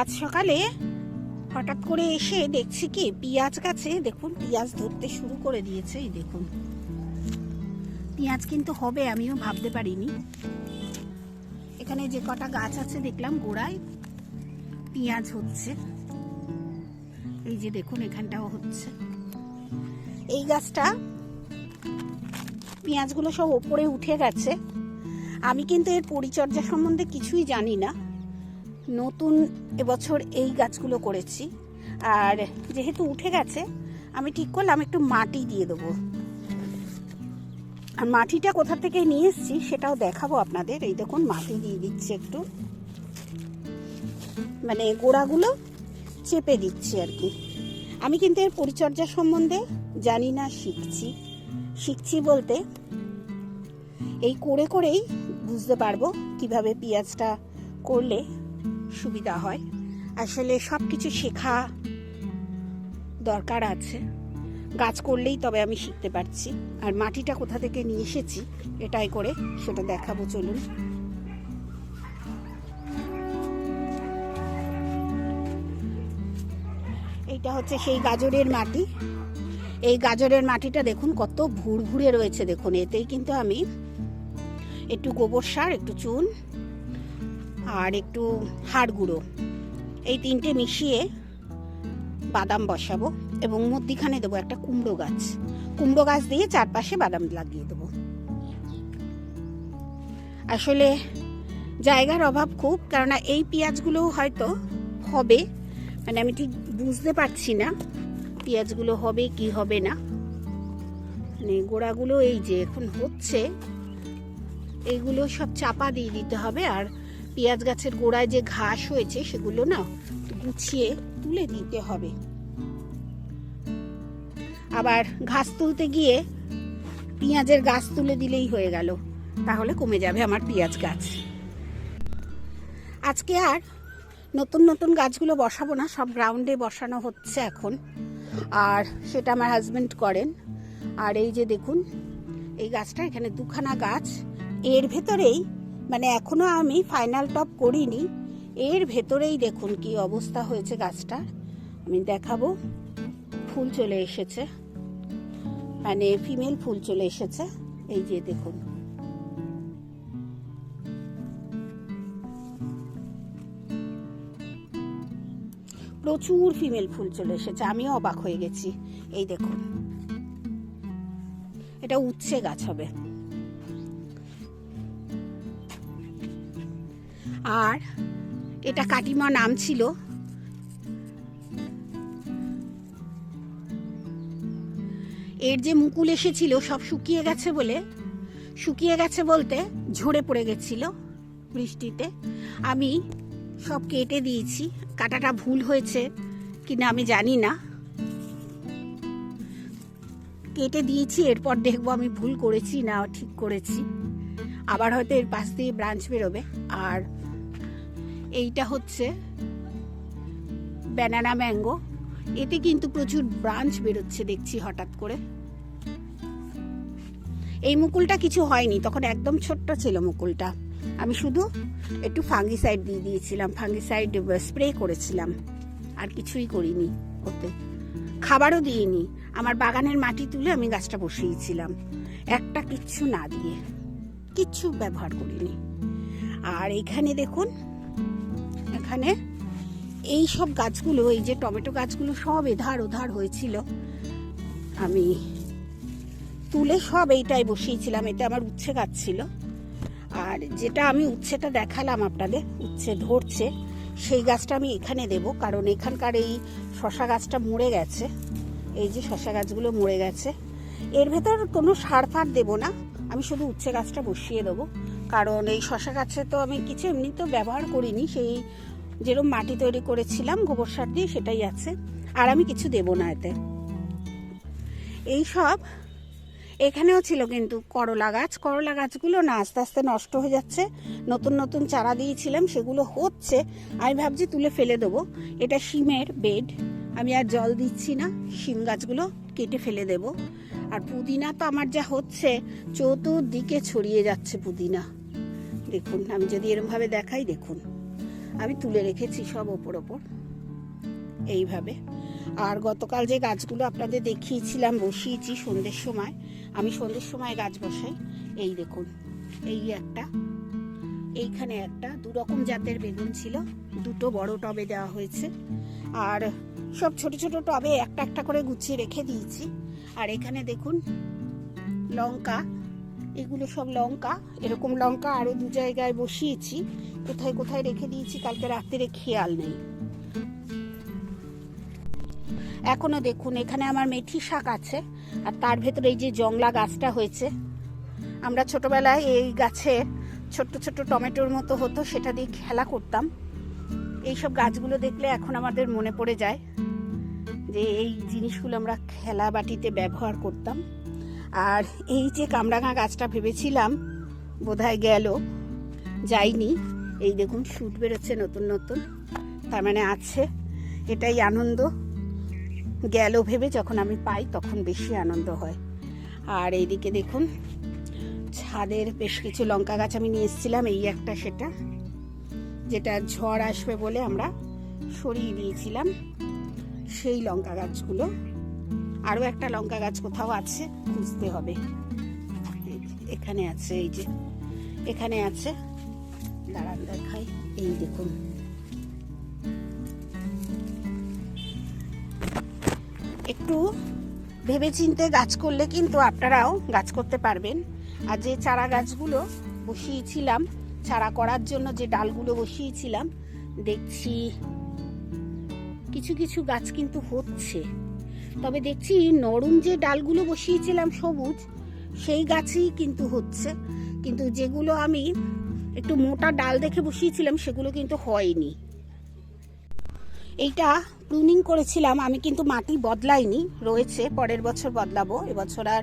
আজ সকালে হঠাৎ করে এসে দেখছি কি, পেঁয়াজ গাছে দেখুন, পেঁয়াজ ধরতে শুরু করে দিয়েছে, এই দেখুন। পেঁয়াজ কিন্তু হবে, আমিও ভাবতে পারিনি। এখানে যে কটা গাছ আছে, দেখলাম গোড়ায় পেঁয়াজ হচ্ছে। এই যে দেখুন, এখানটাও হচ্ছে। এই গাছটা পেঁয়াজগুলো সব ওপরে উঠে গেছে। আমি কিন্তু এর পরিচর্যা সম্বন্ধে কিছুই জানি না। নতুন এবছর এই গাছগুলো করেছি। আর যেহেতু উঠে গেছে, আমি ঠিক করলাম একটু মাটি দিয়ে দেবো। আর মাটিটা কোথা থেকে নিয়ে এসেছি সেটাও দেখাবো আপনাদের। এই দেখুন, মাটি দিয়ে দিচ্ছি একটু। মানে গোড়াগুলো চেপে দিচ্ছি আর কি। আমি কিন্তু এর পরিচর্যা সম্বন্ধে জানি না, শিখছি। শিখছি বলতে এই করে করেই বুঝতে পারব কীভাবে পেঁয়াজটা করলে সুবিধা হয়। আসলে সব কিছু শেখা দরকার আছে। গাছ করলেই তবে আমি শিখতে পারছি। আর মাটিটা কোথা থেকে নিয়ে এসেছি, এটাই করে সেটা দেখাবো, চলুন। এইটা হচ্ছে সেই গাজরের মাটি। এই গাজরের মাটিটা দেখুন, কত ভুরভুরে রয়েছে। দেখুন, এতেই কিন্তু আমি একটু গোবর সার, একটু চুন আর একটু হাড় গুঁড়ো। এই তিনটে মিশিয়ে বাদাম বসাবো এবং মধ্যিখানে দেবো একটা কুমড়ো গাছ। কুমড়ো গাছ দিয়ে চারপাশে বাদাম লাগিয়ে দেবো। আসলে জায়গার অভাব খুব, কেননা এই পেঁয়াজগুলো হয়তো হবে মানে আমি ঠিক বুঝতে পারছি না পেঁয়াজগুলো হবে কি হবে না। মানে গোড়াগুলো এই যে এখন হচ্ছে এইগুলো সব চাপা দিয়ে দিতে হবে আর পেঁয়াজ গাছের গোড়ায় যে ঘাস হয়েছে সেগুলো না গুছিয়ে তুলে দিতে হবে। আবার ঘাস তুলতে গিয়ে পেঁয়াজের গাছ তুলে দিলেই হয়ে গেল। তাহলে কমে যাবে আমার পেঁয়াজ গাছ। আজকে আর নতুন নতুন গাছগুলো বসাবো না, সব গ্রাউন্ডে বসানো হচ্ছে এখন। আর সেটা আমার হাজব্যান্ড করেন। আর এই যে দেখুন, এই গাছটা এখানে দুখানা গাছ। এর ভেতরেই মানে এখনও আমি ফাইনাল টপ করিনি। এর ভেতরেই দেখুন কি অবস্থা হয়েছে গাছটা। আমি দেখাবো। ফুল চলে এসেছে। মানে ফিমেল ফুল চলে এসেছে। এই যে দেখুন। প্রচুর ফিমেল ফুল চলে এসেছে। আমিও অবাক হয়ে গেছি। এই দেখুন। এটা উচ্ছে গাছ হবে। আর এটা কাটিমা নাম ছিল। এর যে মুকুল এসেছিল সব শুকিয়ে গেছে বলে, শুকিয়ে গেছে বলতে ঝরে পড়ে গেছিল বৃষ্টিতে। আমি সব কেটে দিয়েছি, কাটাটা ভুল হয়েছে কিনা আমি জানি না। কেটে দিয়েছি, এরপর দেখব আমি ভুল করেছি না ঠিক করেছি। আবার হয়তো এর পাশ দিয়ে ব্রাঞ্চ বেরোবে। আর এইটা হচ্ছে ব্যানানা ম্যাঙ্গো এতে কিন্তু প্রচুর ব্রাঞ্চ বেরোচ্ছে দেখছি হঠাৎ করে। এই মুকুলটা কিছু হয়নি, তখন একদম ছোট্ট ছিল মুকুলটা। আমি শুধু একটু ফাঙ্গিসাইড দিয়ে দিয়েছিলাম ফাঙ্গিসাইড স্প্রে করেছিলাম। আর কিছুই করিনি ওতে। খাবারও দিইনি। আমার বাগানের মাটি তুলে আমি গাছটা বসিয়েছিলাম। একটা কিচ্ছু না দিয়ে, কিচ্ছু ব্যবহার করিনি। আর এখানে দেখুন এখানে। এই সব গাছগুলো, এই যে টমেটো গাছগুলো সব এধার ওধার হয়েছিল। আমি তুলে সব এইটাই বসিয়েছিলাম এটা আমার উচ্ছে গাছ ছিল আর যেটা আমি উচ্ছেটা দেখালাম আপনাদের, উচ্ছে ধরছে, সেই গাছটা আমি এখানে দেব, কারণ এখানকার এই শশা গাছটা মরে গেছে। এই যে শশা গাছগুলো মরে গেছে। এর ভেতর কোনো সার ফার দেবো না, আমি শুধু উচ্ছে গাছটা বসিয়ে দেবো। কারণ এই শশা গাছে তো আমি কিছু এমনি তো ব্যবহার করিনি, সেই যেরকম মাটি তৈরি করেছিলাম, গোবর সার দিয়ে সেটাই আছে। আর আমি কিছু দেবো না এতে। এই সব। এখানেও ছিল কিন্তু করলা গাছ। করলা গাছগুলো না, আস্তে আস্তে নষ্ট হয়ে যাচ্ছে। নতুন নতুন চারা দিয়েছিলাম, সেগুলো হচ্ছে। আমি ভাবছি তুলে ফেলে দেবো। এটা শিমের বেড। আমি আর জল দিচ্ছি না। শিম গাছগুলো কেটে ফেলে দেব। আর পুদিনা তো আমার যা হচ্ছে, চতুর্দিকে ছড়িয়ে যাচ্ছে পুদিনা। দেখুন, আমি যদি এরমভাবে দেখাই, দেখুন। আমি তুলে রেখেছি সব ওপর ওপর। এইভাবে। আর গতকাল যে গাছগুলো আপনাদের দেখিয়েছিলাম, বসিয়েছি সন্ধ্যের সময়, আমি সন্ধ্যের সময় গাছ বসাই। এই দেখুন, এই একটা, এইখানে একটা, দু রকম জাতের বেগুন ছিল, দুটো বড় টবে দেওয়া হয়েছে। আর সব ছোট ছোট টবে একটা একটা করে গুছিয়ে রেখে দিয়েছি। আর এখানে দেখুন, লঙ্কা এগুলো সব লঙ্কা, এরকম লঙ্কা আরও দু জায়গায় বসিয়েছি। কোথায় কোথায় রেখে দিয়েছি, কালকে রাত্রে খেয়াল নেই। এখনও দেখুন, এখানে আমার মেথি শাক আছে, আর তার ভেতরে এই যে জংলা গাছটা হয়েছে। আমরা ছোটবেলায় এই গাছে ছোট্ট ছোট্ট টমেটোর মতো হতো, সেটা দিয়ে খেলা করতাম। এইসব গাছগুলো দেখলে এখন আমাদের মনে পড়ে যায় যে এই জিনিসগুলো আমরা খেলা বাটিতে ব্যবহার করতাম। আর এই যে কামরাঙা গাছটা ভেবেছিলাম, বোধহয় গেল, যাইনি। এই দেখুন, শুট বেরোচ্ছে নতুন নতুন, তার মানে আছে, এটাই আনন্দ। গেল ভেবে যখন আমি পাই, তখন বেশি আনন্দ হয়। আর এইদিকে দেখুন, ছাদের বেশ কিছু লঙ্কা গাছ আমি নিয়ে এসেছিলাম, এই একটা সেটা, যেটা ঝড় আসবে বলে আমরা সরিয়ে দিয়েছিলাম। সেই লঙ্কা গাছগুলো আরও একটা লঙ্কা গাছ কোথাও আছে, খুঁজতে হবে। এখানে আছে, এই যে, এখানে আছে। দাঁড়ান দেখাই, এই দেখুন। একটু ভেবেচিন্তে গাছ করলে কিন্তু আপনারাও গাছ করতে পারবেন। আর যে চারা গাছগুলো বসিয়েছিলাম, চারা করার জন্য যে ডালগুলো বসিয়েছিলাম, দেখছি কিছু কিছু গাছ কিন্তু হচ্ছে। তবে দেখছি নরম যে ডালগুলো বসিয়েছিলাম সবুজ, সেই গাছই কিন্তু হচ্ছে। কিন্তু যেগুলো আমি একটু মোটা ডাল দেখে বসিয়েছিলাম, সেগুলো কিন্তু হয়নি। এইটা প্রুনিং করেছিলাম, আমি কিন্তু মাটি বদলাইনি, রয়েছে, পরের বছর বদলাবো, এবছর আর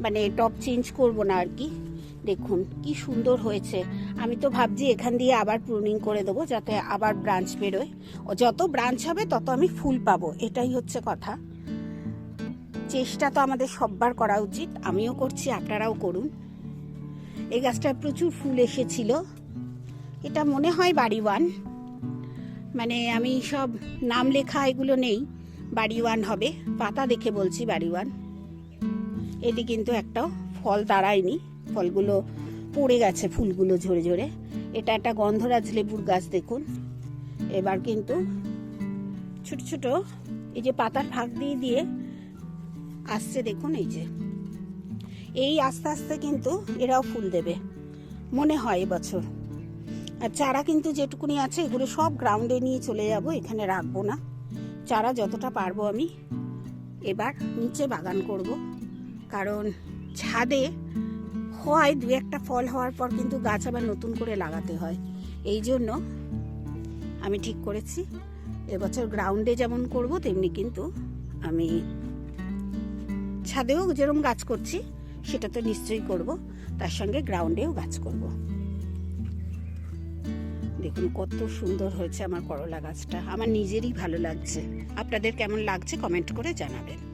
মানে টপ চেঞ্জ করব না আর কি। দেখুন, কি সুন্দর হয়েছে। আমি তো ভাবছি এখান দিয়ে আবার প্রুনিং করে দেবো, যাতে আবার ব্রাঞ্চ বেরোয়। ও যত ব্রাঞ্চ হবে, তত আমি ফুল পাবো, এটাই হচ্ছে কথা। চেষ্টা তো আমাদের সববার করা উচিত। আমিও করছি, আপনারাও করুন। এই গাছটায় প্রচুর ফুল এসেছিল। এটা মনে হয় বাড়ি ওয়ান। মানে আমি সব নাম লেখা এগুলো নেই, বাড়ি ওয়ান হবে। পাতা দেখে বলছি বাড়ি ওয়ান। এটি কিন্তু একটা ফল দাঁড়ায়নি। ফলগুলো পড়ে গেছে, ফুলগুলো ঝরে ঝরে। এটা একটা গন্ধরাজ লেবুর গাছ, দেখুন। এবার কিন্তু ছোট ছোট এই যে পাতার ফাঁক দিয়ে দিয়ে আসছে দেখুন এই যে। এই আস্তে আস্তে কিন্তু এরাও ফুল দেবে, মনে হয় এবছর। আর চারা কিন্তু যেটুকুনি আছে এগুলো সব গ্রাউন্ডে নিয়ে চলে যাব, এখানে রাখব না। চারা যতটা পারব আমি এবার নিচে বাগান করব, কারণ ছাদে হয় দু একটা ফল হওয়ার পর কিন্তু গাছ আবার নতুন করে লাগাতে হয়। এই জন্য আমি ঠিক করেছি, এবছর গ্রাউন্ডে যেমন করব, তেমনি কিন্তু আমি ছাদেও যেরকম গাছ করছি, সেটা তো নিশ্চয়ই করব। তার সঙ্গে গ্রাউন্ডেও গাছ করব। দেখুন, কত সুন্দর হয়েছে আমার করলা গাছটা। আমার নিজেরই ভালো লাগছে। আপনাদের কেমন লাগছে কমেন্ট করে জানাবেন।